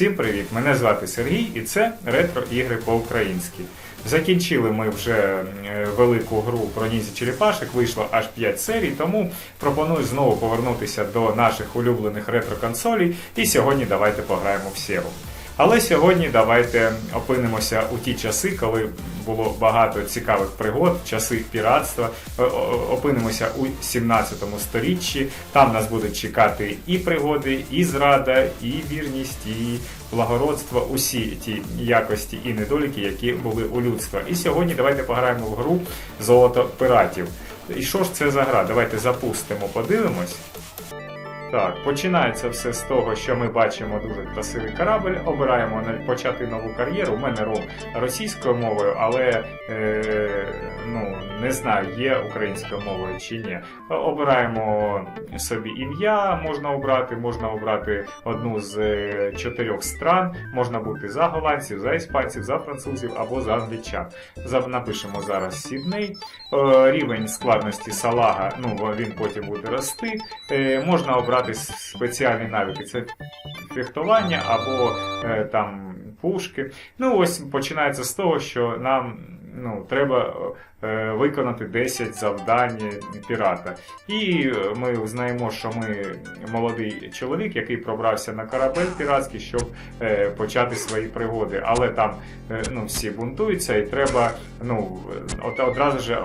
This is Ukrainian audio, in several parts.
Всім привіт! Мене звати Сергій і це ретро ігри по-українськи. Закінчили ми вже е, велику гру про нізі черепашок, вийшло аж 5 серій, тому пропоную знову повернутися до наших улюблених ретро-консолей. І сьогодні давайте пограємо в Сєру. Але сьогодні давайте опинимося у ті часи, коли було багато цікавих пригод, часи піратства. Е, Опинимося у 17 сторіччі. Там нас будуть чекати і пригоди, і зрада, і вірність, і благородство, усі ті якості і недоліки, які були у людства. І сьогодні давайте пограємо в гру Золото пиратів. І що ж це за гра? Давайте запустимо, подивимось. Так, починається все з того, що ми бачимо дуже красивий корабль, обираємо почати нову кар'єру. У мене ром російською мовою, але е, ну, не знаю, є українською мовою чи ні. Обираємо собі ім'я, можна обрати, можна обрати одну з е, чотирьох стран, можна бути за голландців, за іспанців, за французів або за англічан. Напишемо зараз Сідней. Е, Рівень складності салага, ну він потім буде рости. Е, Можна обрати с- спеціальні навики. Це фехтування або е, там пушки. Ну ось починається з того, що нам ну, треба е, виконати 10 завдань пірата. І е, ми знаємо, що ми молодий чоловік, який пробрався на корабель піратський, щоб е, почати свої пригоди. Але там ну, всі бунтуються, і треба ну, одразу ж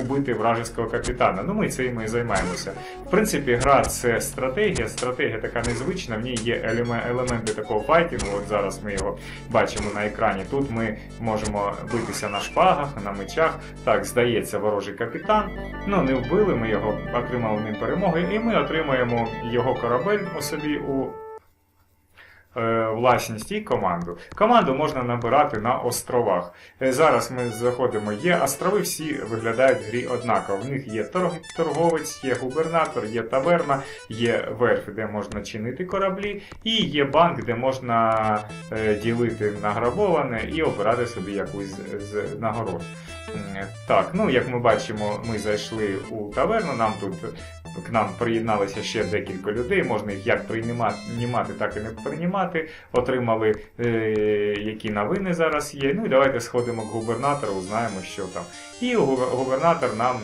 убити вражеського капітана. Ну, ми цим і займаємося. В принципі, гра це стратегія. Стратегія така незвична. В ній є елементи такого файтінгу. От зараз ми його бачимо на екрані. Тут ми можемо битися на шпагах, на мечах. Так, здається, ворожий капітан. Ну, не вбили, ми його отримали ним перемоги, і ми отримаємо його корабель у собі у власність і команду. Команду можна набирати на островах. Е, Зараз ми заходимо. Є острови, всі виглядають в грі однаково. В них є торг- торговець, є губернатор, є таверна, є верф, де можна чинити кораблі, і є банк, де можна е, ділити награбоване і обирати собі якусь з нагород. М, Так, ну як ми бачимо, ми зайшли у таверну. Нам тут к нам приєдналися ще декілька людей. Можна їх як приймати, так і не приймати. Отримали, е, які новини зараз є. Ну і давайте сходимо к губернатору, узнаємо, що там. І губернатор нам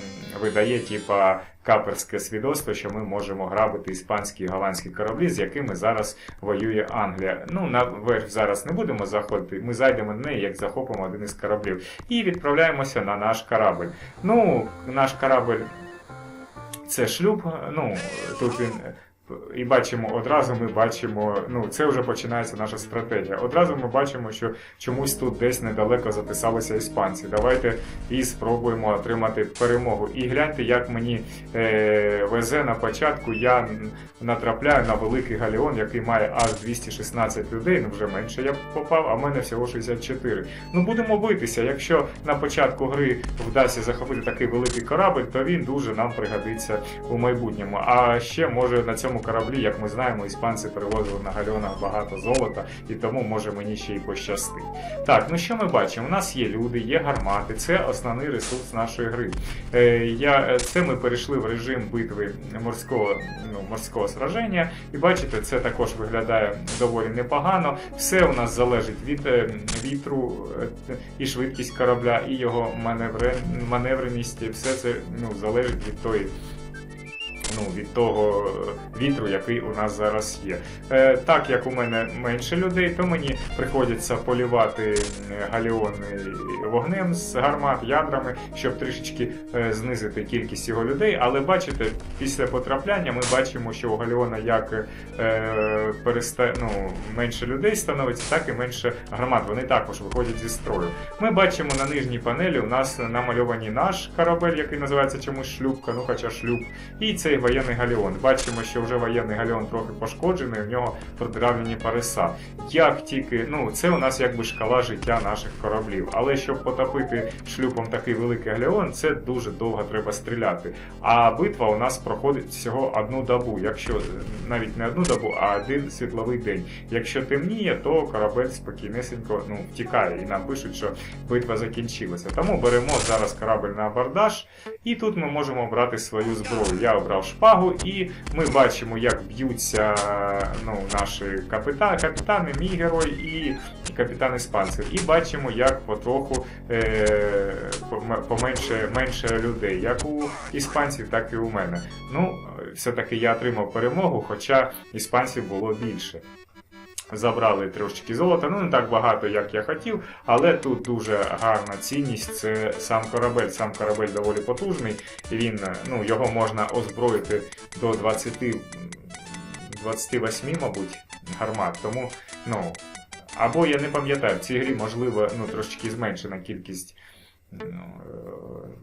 видає, типа. Каперське свідоцтво, що ми можемо грабити іспанські і голландські кораблі, з якими зараз воює Англія. Ну, наверх зараз не будемо заходити. Ми зайдемо на неї, як захопимо один із кораблів. І відправляємося на наш корабль. Ну, наш корабль це шлюб. Ну, тут він. І бачимо, одразу ми бачимо, ну це вже починається наша стратегія. Одразу ми бачимо, що чомусь тут десь недалеко записалися іспанці. Давайте і спробуємо отримати перемогу. І гляньте, як мені е, везе на початку. Я натрапляю на великий галеон, який має аж 216 людей. Ну вже менше я попав, а в мене всього 64. Ну будемо битися. Якщо на початку гри вдасться захопити такий великий корабль, то він дуже нам пригодиться у майбутньому. А ще може на цьому кораблі, як ми знаємо, іспанці перевозили на гальонах багато золота, і тому може мені ще й пощастить. Так, ну що ми бачимо? У нас є люди, є гармати. Це основний ресурс нашої гри. Е, я, е, це ми перейшли в режим битви морського, ну, морського сраження. І бачите, це також виглядає доволі непогано. Все у нас залежить від е, вітру е, і швидкість корабля, і його маневре, маневреність. Все це ну, залежить від тої. Ну, від того е, вітру, який у нас зараз є. Е, так як у мене менше людей, то мені приходиться полювати м, галіони вогнем з гармат, ядрами, щоб трішечки е, знизити кількість його людей. Але бачите, після потрапляння ми бачимо, що у галіона як е, переста... ну, менше людей становиться, так і менше гармат. Вони також виходять зі строю. Ми бачимо на нижній панелі у нас намальовані наш корабель, який називається чомусь шлюбка, ну хоча шлюб, і цей воєнний галіон. Бачимо, що вже воєнний галіон трохи пошкоджений, у нього продравлені паруса. Як тільки, ну це у нас якби шкала життя наших кораблів. Але щоб потопити шлюпом такий великий галіон, це дуже довго треба стріляти. А битва у нас проходить всього одну добу. Якщо е, навіть не одну добу, а один світловий день. Якщо темніє, то корабель спокійнесенько ну, втікає, і нам пишуть, що битва закінчилася. Тому беремо зараз корабель на абордаж, і тут ми можемо обрати свою зброю. Я обрав шпагу, і ми бачимо, як б'ються ну, наші капітани, капітани, мій герой і капітан іспанців. І бачимо, як потроху е, поменше менше людей, як у іспанців, так і у мене. Ну, все-таки я отримав перемогу, хоча іспанців було більше. Забрали трошечки золота, ну не так багато, як я хотів, але тут дуже гарна цінність. Це сам корабель. Сам корабель доволі потужний. Він ну його можна озброїти до 20, 28, мабуть, гармат. Тому ну або я не пам'ятаю, в цій грі можливо ну трошечки зменшена кількість. ну,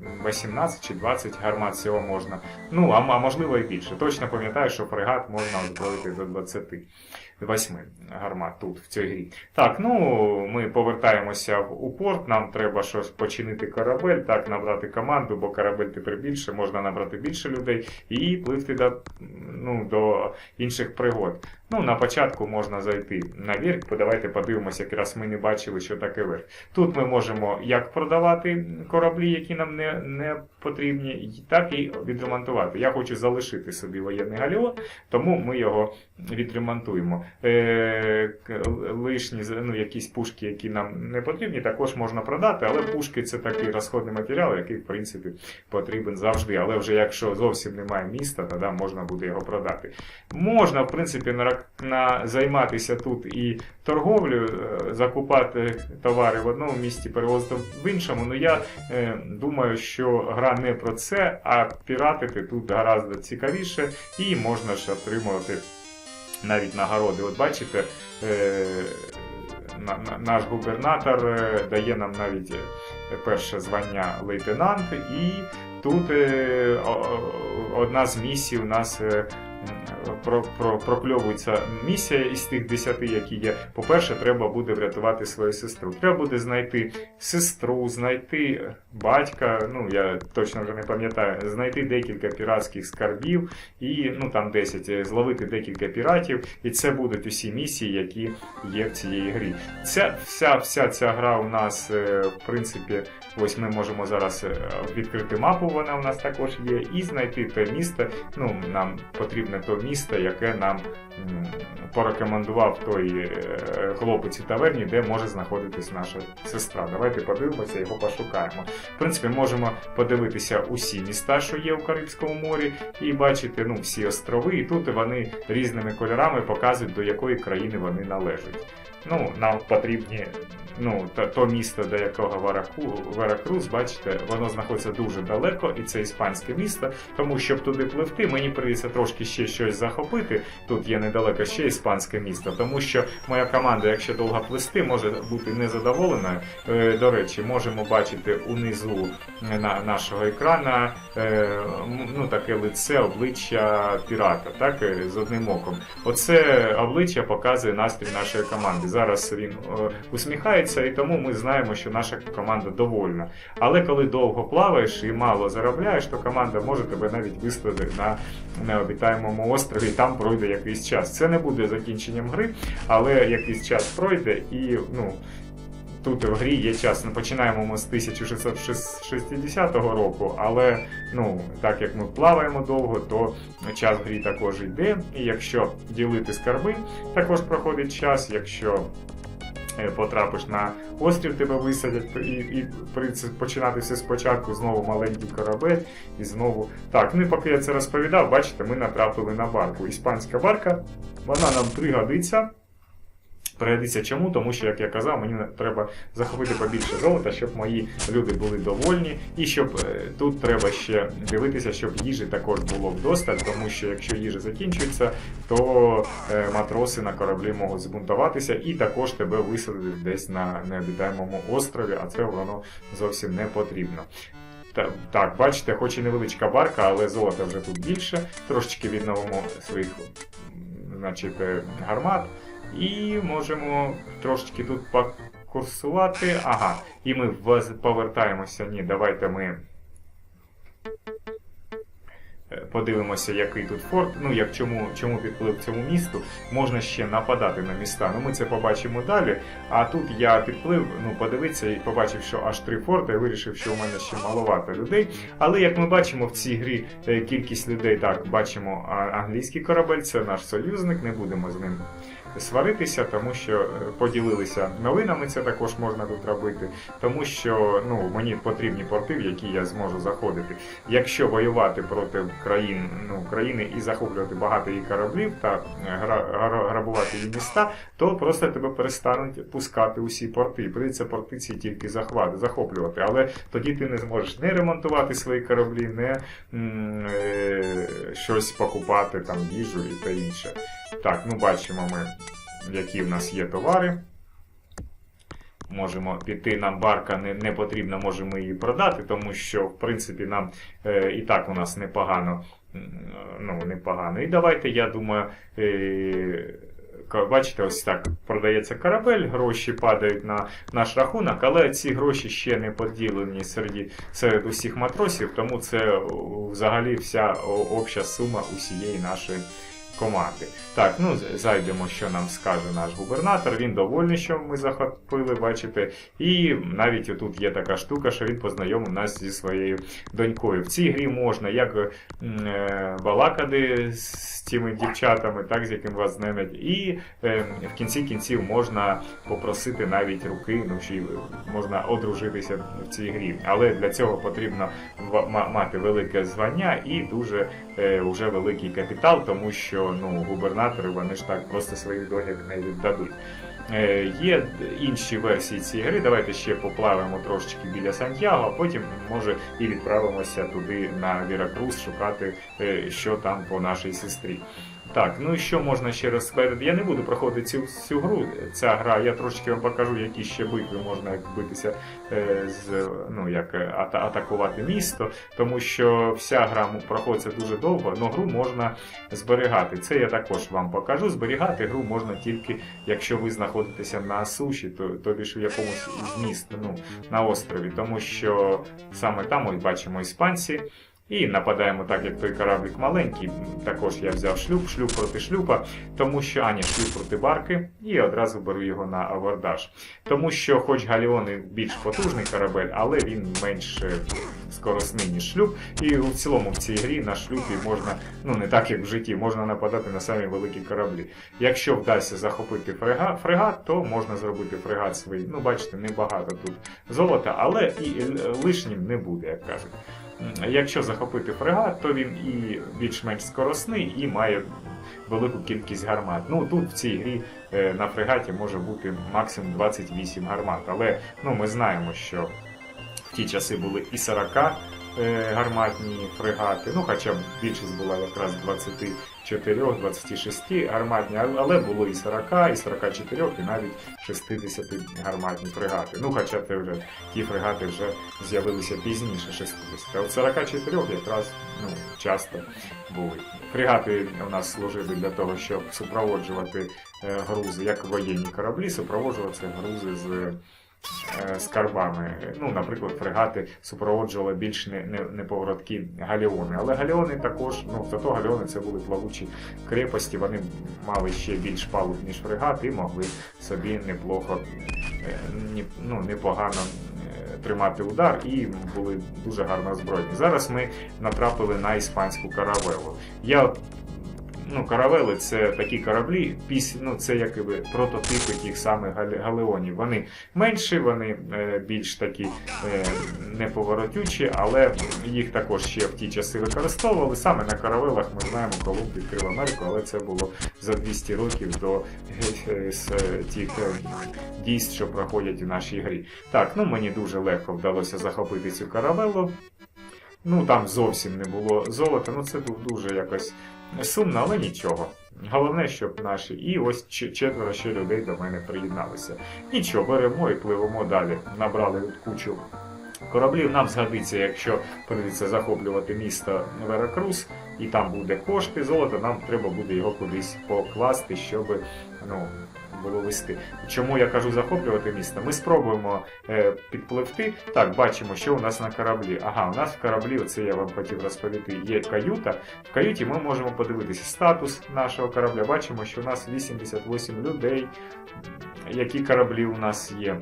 е, 18 чи 20 гармат всього можна. Ну, а, можливо і більше. Точно пам'ятаю, що фрегат можна озброїти до 28 гармат тут, в цій грі. Так, ну ми повертаємося у порт. Нам треба щось починити корабель, так, набрати команду, бо корабель тепер більше, можна набрати більше людей і пливти до, ну, до інших пригод. Ну, на початку можна зайти на верх, давайте подивимося, якраз ми не бачили, що таке верх. Тут ми можемо як продавати кораблі, які нам не, не потрібні, так і відремонтувати. Я хочу залишити собі воєнний галіон, тому ми його відремонтуємо. Е, лишні ну, якісь пушки, які нам не потрібні, також можна продати, але пушки це такий розходний матеріал, який, в принципі, потрібен завжди. Але вже якщо зовсім немає міста, тоді можна буде його продати. Можна, в принципі, на, на займатися тут і торговлею, е, закупати товари в одному місті, перевозити в іншому. Ну я е, думаю, що гра не про це, а піратити тут гораздо цікавіше і можна ж отримувати навіть нагороди. От бачите, е, на- на- наш губернатор дає нам навіть перше звання лейтенант, і тут одна з місій у нас. Про, про, прокльовується місія із тих десяти, які є. По-перше, треба буде врятувати свою сестру. Треба буде знайти сестру, знайти батька. Ну я точно вже не пам'ятаю, знайти декілька піратських скарбів і ну там 10, е, зловити декілька піратів. І це будуть усі місії, які є в цій грі. Ця вся, вся ця гра у нас, е, в принципі, ось ми можемо зараз е, відкрити мапу. Вона у нас також є, і знайти те місто. Ну нам потрібне то місто, яке нам порекомендував той е, хлопець у таверні, де може знаходитись наша сестра. Давайте подивимося, його пошукаємо. В принципі, можемо подивитися усі міста, що є у Карибському морі, і бачити ну, всі острови. І тут вони різними кольорами показують, до якої країни вони належать. Ну, нам потрібні ну, то, то місто, до якого Вараку, Веракрус, бачите, воно знаходиться дуже далеко, і це іспанське місто. Тому щоб туди пливти, мені прийдеться трошки ще щось захопити. Тут є недалеко ще іспанське місто, тому що моя команда, якщо довго плисти, може бути незадоволеною. Е, До речі, можемо бачити унизу на нашого екрана е, ну, таке лице, обличчя пірата, так, е, з одним оком. Оце обличчя показує настрій нашої команди. Зараз він е, усміхається, і тому ми знаємо, що наша команда довольна. Але коли довго плаваєш і мало заробляєш, то команда може тебе навіть вислати на необітаємому острові, і там пройде якийсь час. Це не буде закінченням гри, але якийсь час пройде і ну. Тут в грі є час. Ну, починаємо ми з 1660 року, але ну, так як ми плаваємо довго, то час в грі також йде. І якщо ділити скарби, також проходить час. Якщо е, потрапиш на острів, тебе висадять і, і починати все спочатку, знову маленький корабель, і знову. Так, ну і поки я це розповідав, бачите, ми натрапили на барку. Іспанська барка, вона нам пригодиться. Пригодиться чому? Тому що, як я казав, мені треба захопити побільше золота, щоб мої люди були довольні, і щоб е, тут треба ще дивитися, щоб їжі також було вдосталь, тому що якщо їжа закінчується, то е, матроси на кораблі можуть збунтуватися і також тебе висадити десь на необітаємому острові, а це воно зовсім не потрібно. Та- Так, бачите, хоч і невеличка барка, але золота вже тут більше. Трошечки відновимо своїх значить, е, гармат. І можемо трошечки тут покурсувати. Ага, і ми повертаємося. Ні, давайте ми е, подивимося, який тут форт, ну як чому, чому підплив цьому місту, можна ще нападати на міста. Ну ми це побачимо далі. А тут я підплив, ну подивитися і побачив, що аж три форти, і вирішив, що у мене ще маловато людей. Але як ми бачимо в цій грі е, кількість людей, так бачимо англійський корабель, це наш союзник, не будемо з ним сваритися, тому що е, поділилися новинами, це також можна тут робити, тому що ну мені потрібні порти, в які я зможу заходити. Якщо воювати проти країн ну, країни і захоплювати багато її кораблів та е, гра, гра- грабувати її міста, то просто тебе перестануть пускати усі порти. І Прийдеться порти ці тільки захвати, захоплювати. Але тоді ти не зможеш не ремонтувати свої кораблі, не м, е, щось покупати, там їжу і та інше. Так, ну бачимо ми, які в нас є товари. Можемо піти, нам барка не, не потрібна, можемо її продати, тому що, в принципі, нам е, і так у нас непогано. Ну, непогано. І давайте, я думаю, е, бачите, ось так продається корабель, гроші падають на наш рахунок, але ці гроші ще не поділені серед, серед усіх матросів, тому це взагалі вся обща сума усієї нашої команди. Так, ну зайдемо, що нам скаже наш губернатор. Він довольний, що ми захопили, бачите. І навіть тут є така штука, що він познайомив нас зі своєю донькою. В цій грі можна як е, балакати з тими дівчатами, так з яким вас знайомять, і е, в кінці кінців можна попросити навіть руки, ну чи можна одружитися в цій грі. Але для цього потрібно мати велике звання і дуже вже великий капітал, тому що ну, губернатори вони ж так просто своїх доньок не віддадуть. Е, Є інші версії цієї гри. Давайте ще поплаваємо трошечки біля Сантьяго, а потім може і відправимося туди на Віракрус шукати, е, що там по нашій сестрі. Так, ну і що можна ще раз сказати? Я не буду проходити цю, цю гру. Ця гра, я трошки вам покажу, які ще битви можна битися е, з ну як е, ата- атакувати місто, тому що вся гра проходиться дуже довго, але гру можна зберігати. Це я також вам покажу. Зберігати гру можна тільки якщо ви знаходитеся на суші, то тобі ж в якомусь з міст, ну на острові, тому що саме там ось бачимо іспанці. І нападаємо так, як той кораблик маленький. Також я взяв шлюп, шлюп проти шлюпа, тому що Аня шлюп проти барки, і одразу беру його на абордаж. Тому що, хоч Галіон і більш потужний корабель, але він менш е, скоросний, ніж шлюп. І в цілому в цій грі на шлюпі можна, ну не так як в житті, можна нападати на самі великі кораблі. Якщо вдасться захопити фрегат, фрегат, то можна зробити фрегат свій. Ну, бачите, небагато тут золота, але і лишнім не буде, як кажуть. Якщо захопити фрегат, то він і більш-менш скоросний і має велику кількість гармат. Ну тут в цій грі е, на фрегаті може бути максимум 28 гармат. Але ну, ми знаємо, що в ті часи були і 40 е, гарматні фрегати. Ну, хоча б більшість була якраз 24-26 гарматні, але- але було і 40, і 44, і навіть 60 гарматні фрегати. Ну, хоча це вже ті фрегати вже з'явилися пізніше 60. А от 44 якраз ну, часто були. Фрегати у нас служили для того, щоб супроводжувати е, грузи, як воєнні кораблі, супроводжувати грузи з. Е, Скарбами. Ну, наприклад, фрегати супроводжували більш не, не, неповороткі галіони. Але галіони також, ну, зато галіони це були плавучі крепості, вони мали ще більш палуб, ніж фрегати, і могли собі неплохо, е, ну, непогано е, тримати удар і були дуже гарно озброєні. Зараз ми натрапили на іспанську каравелу. Я Ну, каравели це такі кораблі, піс, ну, це якби прототипи тих самих галеонів. Вони менші, вони е, більш такі е, неповоротючі, але їх також ще в ті часи використовували. Саме на каравелах ми знаємо, Колумб відкрив Америку, але це було за 200 років до е, тих дійств, що проходять у нашій грі. Так, ну мені дуже легко вдалося захопити цю каравелу. Ну там зовсім не було золота, ну це був дуже якось сумно, але нічого. Головне, щоб наші. І ось четверо ще людей до мене приєдналися. Нічого, беремо і пливемо далі. Набрали кучу кораблів. Нам згодиться, якщо прийдеться захоплювати місто Веракрус, і там буде кошти, золото, нам треба буде його кудись покласти, щоб ну, було вести. Чому я кажу захоплювати місто? Ми спробуємо е, підпливти. Так, бачимо, що у нас на кораблі. Ага, у нас в кораблі, оце я вам хотів розповісти, є каюта. В каюті ми можемо подивитися статус нашого корабля. Бачимо, що у нас 88 людей. Які кораблі у нас є?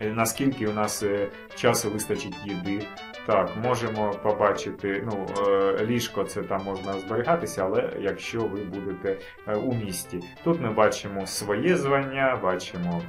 Е, Наскільки у нас е, часу вистачить їди? Так, можемо побачити, ну, е, ліжко це там можна зберігатися, але якщо ви будете е, у місті. Тут ми бачимо своє звання, бачимо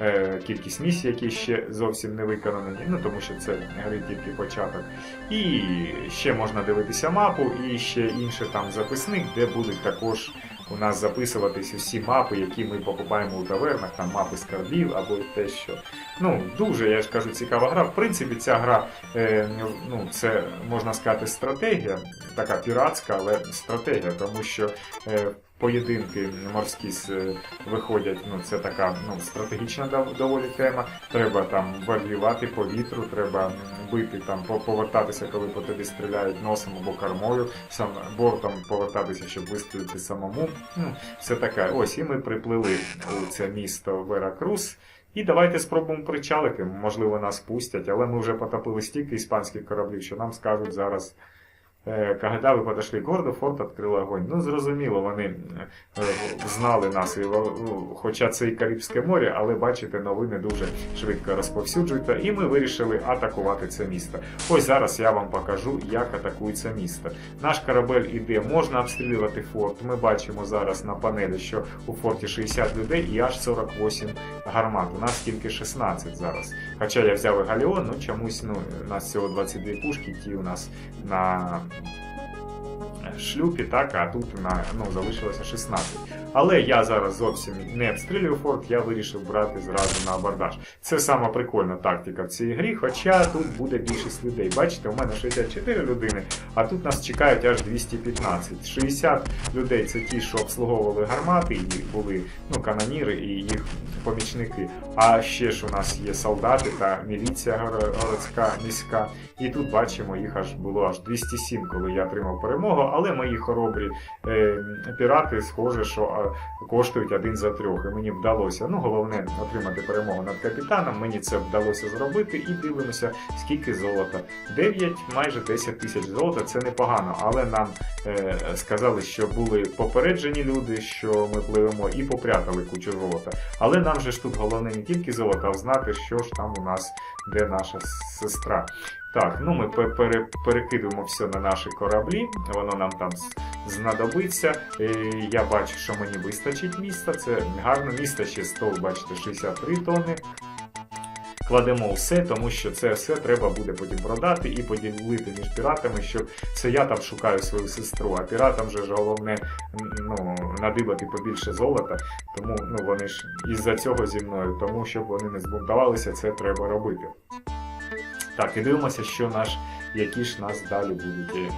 е, кількість місій, які ще зовсім не виконані, ну тому що це гри тільки початок. І ще можна дивитися мапу, і ще інший там записник, де будуть також у нас записуватись усі мапи, які ми покупаємо у тавернах, там мапи скарбів або те, що. Ну, дуже, я ж кажу, цікава гра. В принципі, ця гра, е, ну, це можна сказати, стратегія, така піратська, але стратегія, тому що е, поєдинки морські е, виходять, ну, це така ну, стратегічна доволі тема. Треба там варлювати по вітру, треба бити, там, по- повертатися, коли по тобі стріляють носом або кормою, сам бортом повертатися, щоб вистрілити самому. Ну, все таке. Ось, і ми приплили у це місто Веракрус. І давайте спробуємо причалити. Можливо, нас пустять, але ми вже потопили стільки іспанських кораблів, що нам скажуть зараз. Е, Когда ви подошли к городу, форт відкрив огонь. Ну, зрозуміло, вони е, знали нас, ну, хоча це і Карибське море, але бачите, новини дуже швидко розповсюджуються, і ми вирішили атакувати це місто. Ось зараз я вам покажу, як атакується місто. Наш корабель іде, можна обстрілювати форт. Ми бачимо зараз на панелі, що у форті 60 людей і аж 48 гармат. У нас тільки 16 зараз. Хоча я взяв і галеон, ну чомусь ну, у нас всього 22 пушки, ті у нас на шлюпі, так, а тут на, ну, залишилося 16. Але я зараз зовсім не обстрілюю форт, я вирішив брати зразу на абордаж. Це сама прикольна тактика в цій грі, хоча тут буде більшість людей. Бачите, у мене 64 людини, а тут нас чекають аж 215. 60 людей це ті, що обслуговували гармати, і були ну, каноніри і їх помічники. А ще ж у нас є солдати та міліція городська міська. І тут бачимо, їх аж було аж 207, коли я отримав перемогу. Але мої хоробрі е, пірати, схоже, що коштують один за трьох. І мені вдалося. Ну, головне отримати перемогу над капітаном. Мені це вдалося зробити. І дивимося, скільки золота. 9, майже 10 тисяч золота це непогано, але нам е, сказали, що були попереджені люди, що ми пливемо, і попрятали кучу золота. Але нам же ж тут головне не тільки золото, а знати, що ж там у нас, де наша сестра. Так, ну ми пе- пере- перекидуємо все на наші кораблі, воно нам там знадобиться. Е, Я бачу, що мені вистачить міста. Це гарне місто, ще стол, бачите, 63 тонни. Кладемо все, тому що це все треба буде потім продати і поділити між піратами, що це я там шукаю свою сестру, а піратам же ж головне ну, надибати побільше золота, тому ну, вони ж із-за цього зі мною, тому щоб вони не збунтувалися, це треба робити. Так, і дивимося, що наш, які ж нас далі будуть.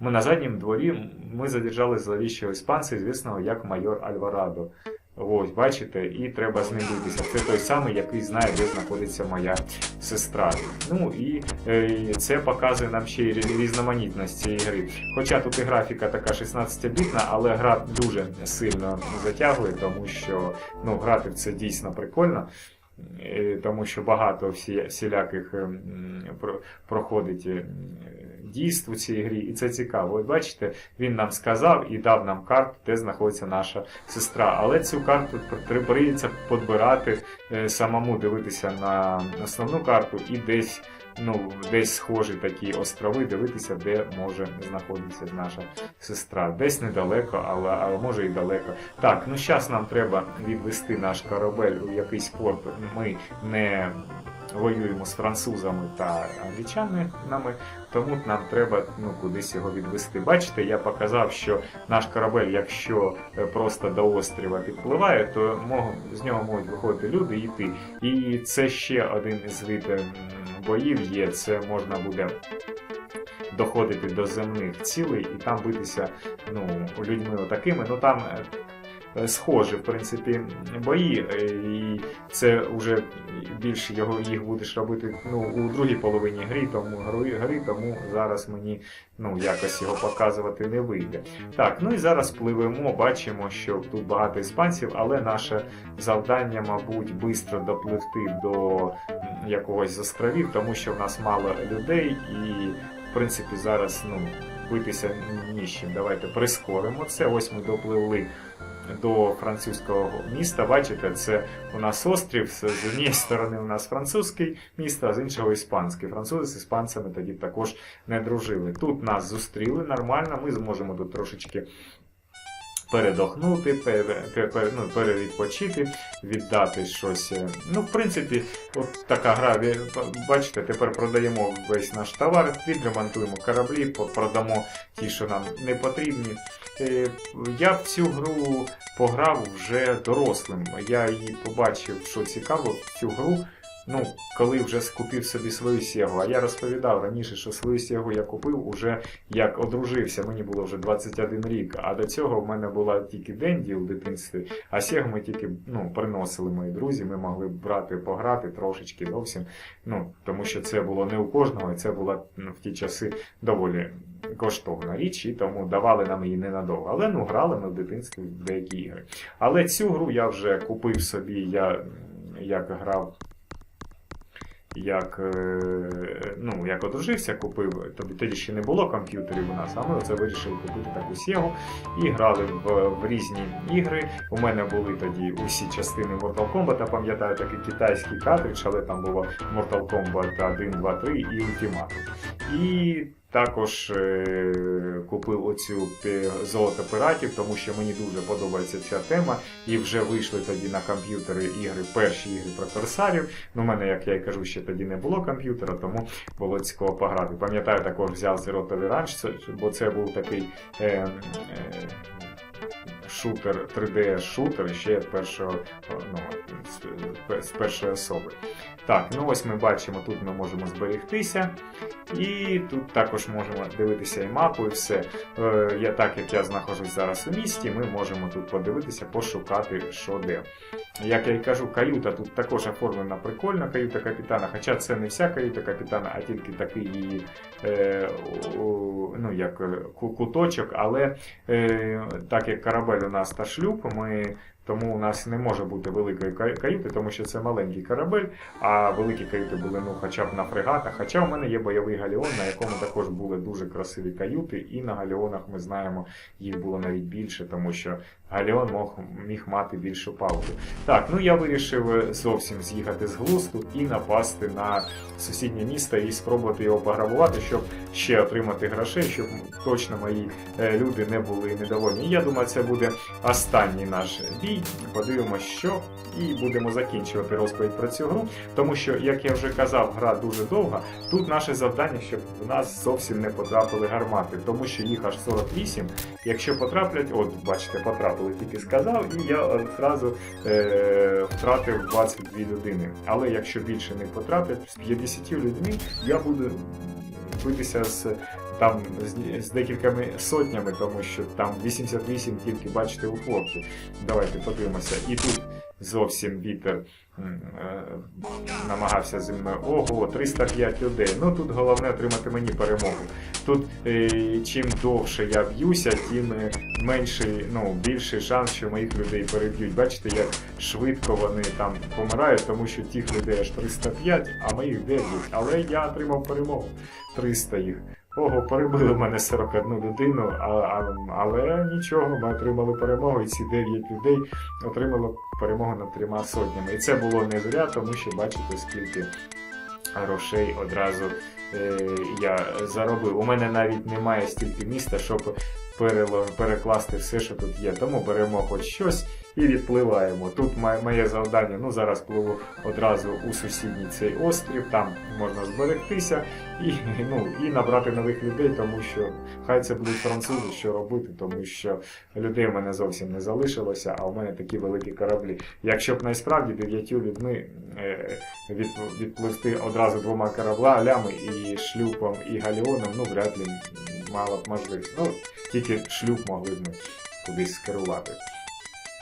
Ми на заднім дворі ми задержали зловіщого іспанця, звісного як майор Альварадо. Ось, бачите, і треба з ним битися. Це той самий, який знає, де знаходиться моя сестра. Ну і е, це показує нам ще й різноманітність цієї гри. Хоча тут і графіка така 16-бітна, але гра дуже сильно затягує, тому що ну, грати в це дійсно прикольно. Е, Тому що багато всіляких ем, проходить е, дійств у цій грі, і це цікаво. От бачите, він нам сказав і дав нам карту, де знаходиться наша сестра. Але цю карту при- прийдеться подбирати, е, самому дивитися на основну карту і десь. Ну, десь схожі такі острови, дивитися, де може знаходитися наша сестра. Десь недалеко, але, але може і далеко. Так, ну зараз нам треба відвести наш корабель у якийсь порт. Ми не воюємо з французами та англічанами, тому нам треба ну, кудись його відвести. Бачите, я показав, що наш корабель, якщо е, просто до острова підпливає, то з нього можуть виходити люди і йти. І це ще один із видів м, боїв є. Це можна буде доходити до земних цілей і там битися ну, людьми отакими. Ну там е, схожі, в принципі, бої. е, І це вже більше його їх будеш робити ну, у другій половині гри, тому гри, тому зараз мені ну, якось його показувати не вийде. Так, ну і зараз пливемо, бачимо, що тут багато іспанців, але наше завдання, мабуть, швидко допливти до якогось з островів, тому що в нас мало людей і, в принципі, зараз ну, битися ні з чим. Давайте прискоримо це. Ось ми допливли до французького міста. Бачите, це у нас острів. З однієї сторони у нас французький місто, а з іншого іспанський. Французи з іспанцями тоді також не дружили. Тут нас зустріли нормально, ми зможемо тут трошечки. Передохнути, пере, пере, ну, перевідпочити, віддати щось. Ну, в принципі, от така гра. Бачите, тепер продаємо весь наш товар, відремонтуємо кораблі, продамо ті, що нам не потрібні. Е, Я в цю гру пограв вже дорослим. Я її побачив, що цікаво цю гру. Ну, коли вже скупив собі свою сігу, а я розповідав раніше, що свою сігу я купив уже як одружився. Мені було вже 21 рік. А до цього в мене була тільки Денді у дитинстві, а сігу ми тільки ну, приносили мої друзі. Ми могли брати пограти трошечки зовсім. Ну, тому що це було не у кожного, і це була ну, в ті часи доволі коштовна річ, і тому давали нам її ненадовго. Але ну грали ми в дитинстві в деякі ігри. Але цю гру я вже купив собі, я як грав. Як, е, ну, як одружився, купив, тоді ще не було комп'ютерів у нас, а ми оце вирішили купити таку сігу і грали в, в різні ігри. У мене були тоді усі частини Mortal Kombat, пам'ятаю такий китайський картридж, але там було Mortal Kombat 1, 2, 3 і Ultimatum. І також е, купив оцю золото пиратів, тому що мені дуже подобається ця тема. І вже вийшли тоді на комп'ютери ігри, перші ігри про корсарів. Ну, у мене, як я і кажу, ще тоді не було комп'ютера, тому було цікаво пограти. Пам'ятаю, також взяв Zero Tolerance, бо це був такий. Е, е, Шутер, 3D шутер ще першого, ну, з першої особи. Так, ну ось ми бачимо, тут ми можемо зберегтися, і тут також можемо дивитися і мапу, і все. Е, я, так як я знаходжусь зараз у місті, ми можемо тут подивитися, пошукати, що де. Як я і кажу, каюта тут також оформлена прикольно, каюта капітана, хоча це не вся каюта капітана, а тільки такий її е, ну, е, куточок, але е, так як корабель у нас та шлюб, ми. Тому у нас не може бути великої каюти, тому що це маленький корабель, а великі каюти були ну, хоча б на фрегатах. Хоча у мене є бойовий галіон, на якому також були дуже красиві каюти, і на галіонах ми знаємо, їх було навіть більше, тому що галіон мог, міг мати більшу палку. Так, ну я вирішив е, зовсім з'їхати з глузду і напасти на сусіднє місто і спробувати його пограбувати, щоб ще отримати грошей, щоб точно мої е, люди не були недовольні. Я думаю, це буде останній наш бій. Подивимося, що, і будемо закінчувати розповідь про цю гру. Тому що, як я вже казав, гра дуже довга. Тут наше завдання, щоб в нас зовсім не потрапили гармати, тому що їх аж 48. Якщо потраплять, от бачите, потрапили, тільки сказав, і я одразу е, втратив 22 людини. Але якщо більше не потраплять, з 50 людьми я буду битися з там з, з декількома сотнями, тому що там 88 тільки бачите у хлопців. Давайте подивимося. І тут зовсім вітер е, намагався зі мною. Ого, 305 людей. Ну тут головне отримати мені перемогу. Тут е, чим довше я б'юся, тим е, менший, ну, більший шанс, що моїх людей переб'ють. Бачите, як швидко вони там помирають, тому що тих людей аж 305, а моїх 9. Але я отримав перемогу. 300 їх. Ого, перебили в мене 41 людину, а, а, але нічого, ми отримали перемогу, і ці 9 людей отримали перемогу над трьома сотнями. І це було не зря, тому що бачите, скільки грошей одразу е, я заробив. У мене навіть немає стільки міста, щоб перекласти все, що тут є. Тому беремо хоч щось і відпливаємо. Тут моє, завдання, ну зараз пливу одразу у сусідній цей острів, там можна зберегтися і, ну, і набрати нових людей, тому що хай це будуть французи, що робити, тому що людей в мене зовсім не залишилося, а у мене такі великі кораблі. Якщо б насправді дев'ятью людьми е, від, відпливти одразу двома кораблями і шлюпом, і галіоном, ну вряд ли мало б можливість. Ну, тільки шлюп могли б ми кудись скерувати.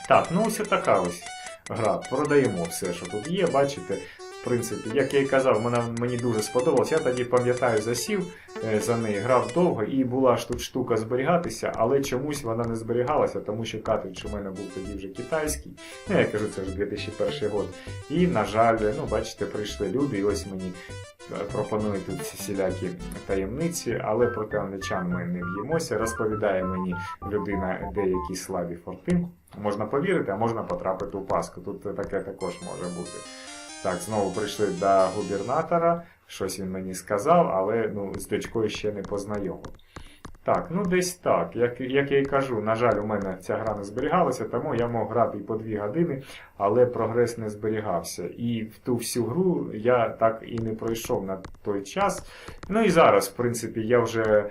Так, ну ось така ось гра. Продаємо все, що тут є. Бачите, в принципі, як я і казав, вона мені дуже сподобалась. Я тоді пам'ятаю, засів е, за неї, грав довго, і була ж тут штука зберігатися, але чомусь вона не зберігалася, тому що картридж у мене був тоді вже китайський. Ну, я кажу, це ж 2001 год. І, на жаль, ну, бачите, прийшли люди, і ось мені пропонують тут всілякі таємниці, але проти англичан ми не б'ємося. Розповідає мені людина деякі слабі форти. Можна повірити, а можна потрапити у паску. Тут таке також може бути. Так, знову прийшли до губернатора. Щось він мені сказав, але ну, з дочкою ще не познайомив. Так, ну десь так. Як, як я і кажу, на жаль, у мене ця гра не зберігалася, тому я мог грати і по дві години, але прогрес не зберігався. І в ту всю гру я так і не пройшов на той час. Ну і зараз, в принципі, я вже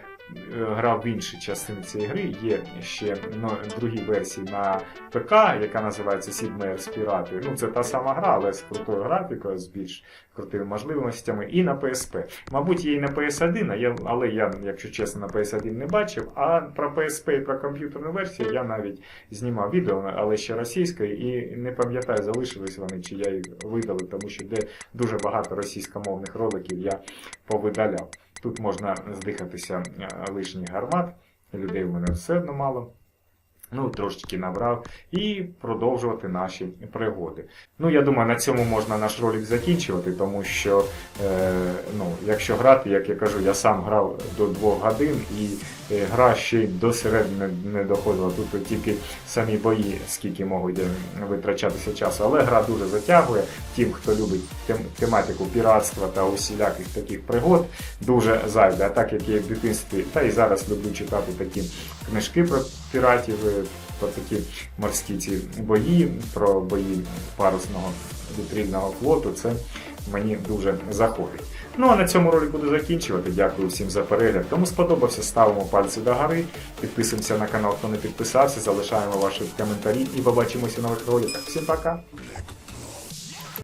грав в інші частини цієї гри. Є ще ну, другі версії на ПК, яка називається Sid Meier's Pirate. Ну, це та сама гра, але з крутою графікою, з більш крутими можливостями, і на PSP. Мабуть, є і на PS1, але я, якщо чесно, на PS1 не бачив. А про PSP і про комп'ютерну версію я навіть знімав відео, але ще російською, і не пам'ятаю, залишились вони, чи я їх видалив, тому що де дуже багато російськомовних роликів я повидаляв. Тут можна здихатися е, лишніх гармат, людей у мене все одно мало. Ну, трошечки набрав і продовжувати наші пригоди. Ну, я думаю, на цьому можна наш ролик закінчувати, тому що, е, ну, якщо грати, як я кажу, я сам грав до двох годин і е, гра ще до середини не доходила. Тут тільки самі бої, скільки можуть е, витрачатися часу. Але гра дуже затягує. Тим, хто любить тем- тематику піратства та усіляких таких пригод, дуже зайде. А так як я в дитинстві, та і зараз люблю читати такі книжки про піратів, е, про такі морські ці бої, про бої парусного вітрильного флоту, це мені дуже заходить. Ну а на цьому ролі буду закінчувати. Дякую всім за перегляд. Кому сподобався, ставимо пальці до гори, підписуємося на канал, хто не підписався, залишаємо ваші коментарі і побачимося в нових роликах. Всім пока!